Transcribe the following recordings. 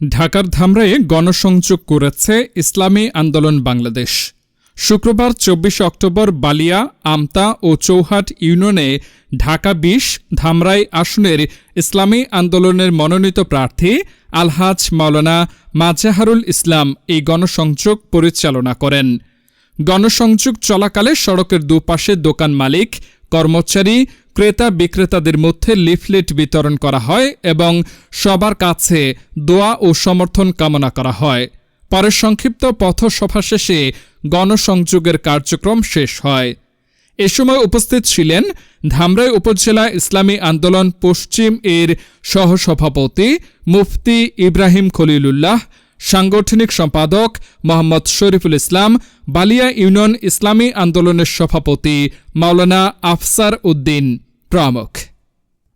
ঢাকার ধামরায়ে গণসংযোগ করেছে ইসলামী আন্দোলন বাংলাদেশ। শুক্রবার চব্বিশে অক্টোবর বালিয়া, আমতা ও চৌহাট ইউনিয়নে ঢাকা বিশ, ধামরাই আসনের ইসলামী আন্দোলনের মনোনীত প্রার্থী আলহাজ মাওলানা মাজাহারুল ইসলাম এই গণসংযোগ পরিচালনা করেন। গণসংযোগ চলাকালে সড়কের দুপাশে দোকান মালিক, কর্মচারী ক্রেতা বিক্রেতাদের মধ্যে লিফলেট বিতরণ করা হয় এবং সবার কাছে দোয়া ও সমর্থন কামনা করা হয়। পরে সংক্ষিপ্ত পথসভা শেষে গণসংযোগের কার্যক্রম শেষ হয়। এ সময় উপস্থিত ছিলেন ধামরাই উপজেলা ইসলামী আন্দোলন পশ্চিম এর সহসভাপতি মুফতি ইব্রাহিম খলিলুল্লাহ, সাংগঠনিক সম্পাদক মোহাম্মদ শরীফুল ইসলাম, বালিয়া ইউনিয়ন ইসলামী আন্দোলনের সভাপতি মাওলানা আফসার উদ্দিন। প্রমুখ।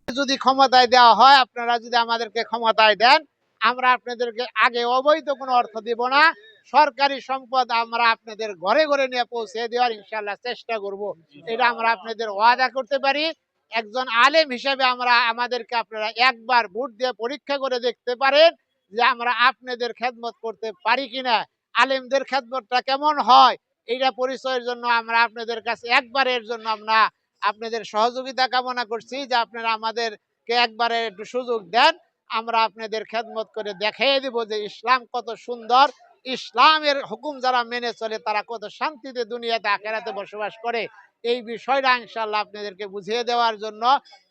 যদি ক্ষমতায় দেওয়া হয়, আপনারা যদি আমাদেরকে ক্ষমতায় দেন, আমরা আপনাদেরকে আগে অবৈধ কোনো অর্থ দিব না। সরকারি সম্পদ আমরা আপনাদের ঘরে ঘরে নিয়ে পৌঁছে দেওয়ার ইনশাল্লাহ চেষ্টা করব। এটা আমরা আপনাদের ওয়াদা করতে পারি। একজন আলেম হিসেবে আমরা আমাদেরকে আপনারা একবার ভোট দিয়ে পরীক্ষা করে দেখতে পারেন যে আমরা আপনাদের খেদমত করতে পারি কিনা। আলেমদের খেদমতটা কেমন হয়, এইটা পরিচয়ের জন্য আমরা আপনাদের কাছে একবারের জন্য আমরা আপনাদের সহযোগিতা কামনা করছি যে আপনারা আমাদেরকে একবারে একটু সুযোগ দেন। আমরা আপনাদের খেদমত করে দেখিয়ে দিব যে ইসলাম কত সুন্দর। ইসলামের হুকুম যারা মেনে চলে, তারা কত শান্তিতে দুনিয়াতে আখেরাতে বসবাস করে। এই বিষয়টা ইনশাল্লাহ আপনাদেরকে বুঝিয়ে দেওয়ার জন্য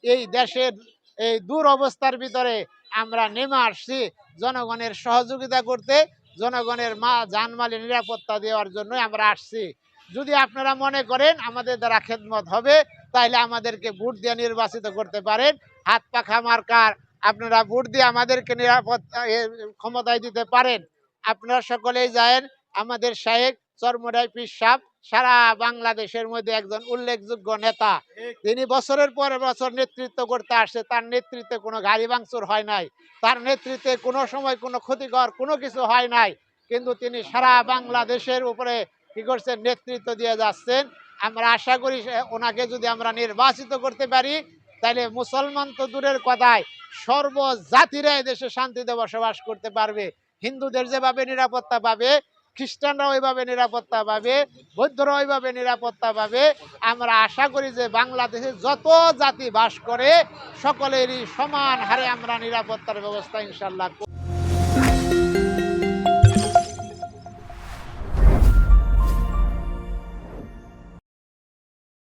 এই দেশের এই দূর অবস্থার ভিতরে আমরা নেমে আসছি জনগণের সহযোগিতা করতে, জনগণের মা জানমালের নিরাপত্তা দেওয়ার জন্য আমরা আসছি। যদি আপনারা মনে করেন আমাদের দ্বারা খেদমত হবে তাইলে আমাদেরকে ভোট দিয়ে নির্বাচিত করতে পারেন। হাত পাখা মার্কার আপনারা ভোট দিয়ে আমাদেরকে নিরাপত্তা এ, ক্ষমতায় দিতে পারেন। আপনারা সকলেই যায়েন আমাদের শাহেক চরমরাই পীর সাহ সারা বাংলাদেশের মধ্যে একজন উল্লেখযোগ্য নেতা। তিনি বছরের পর বছর নেতৃত্ব করতে আসছে তার নেতৃত্বে কোনো গাড়ি ভাঙচুর হয় নাই। তার নেতৃত্বে কোনো সময় কোনো ক্ষতিকর কোনো কিছু হয় নাই। কিন্তু তিনি সারা বাংলাদেশের উপরে কি করছেন নেতৃত্ব দিয়ে যাচ্ছেন। আমরা আশা করি ওনাকে যদি আমরা নির্বাচিত করতে পারি তাহলে মুসলমান তো দূরের কথায় সর্বজাতিরা দেশে শান্তিতে বসবাস করতে পারবে। হিন্দুদের যেভাবে নিরাপত্তা পাবে খ্রিস্টানরা ওইভাবে নিরাপত্তা পাবে বৌদ্ধরা ওইভাবে নিরাপত্তা পাবে। আমরা আশা করি যে বাংলাদেশে যত জাতি বাস করে, সকলেরই সমান হারে আমরা নিরাপত্তার ব্যবস্থা ইনশাল্লাহ।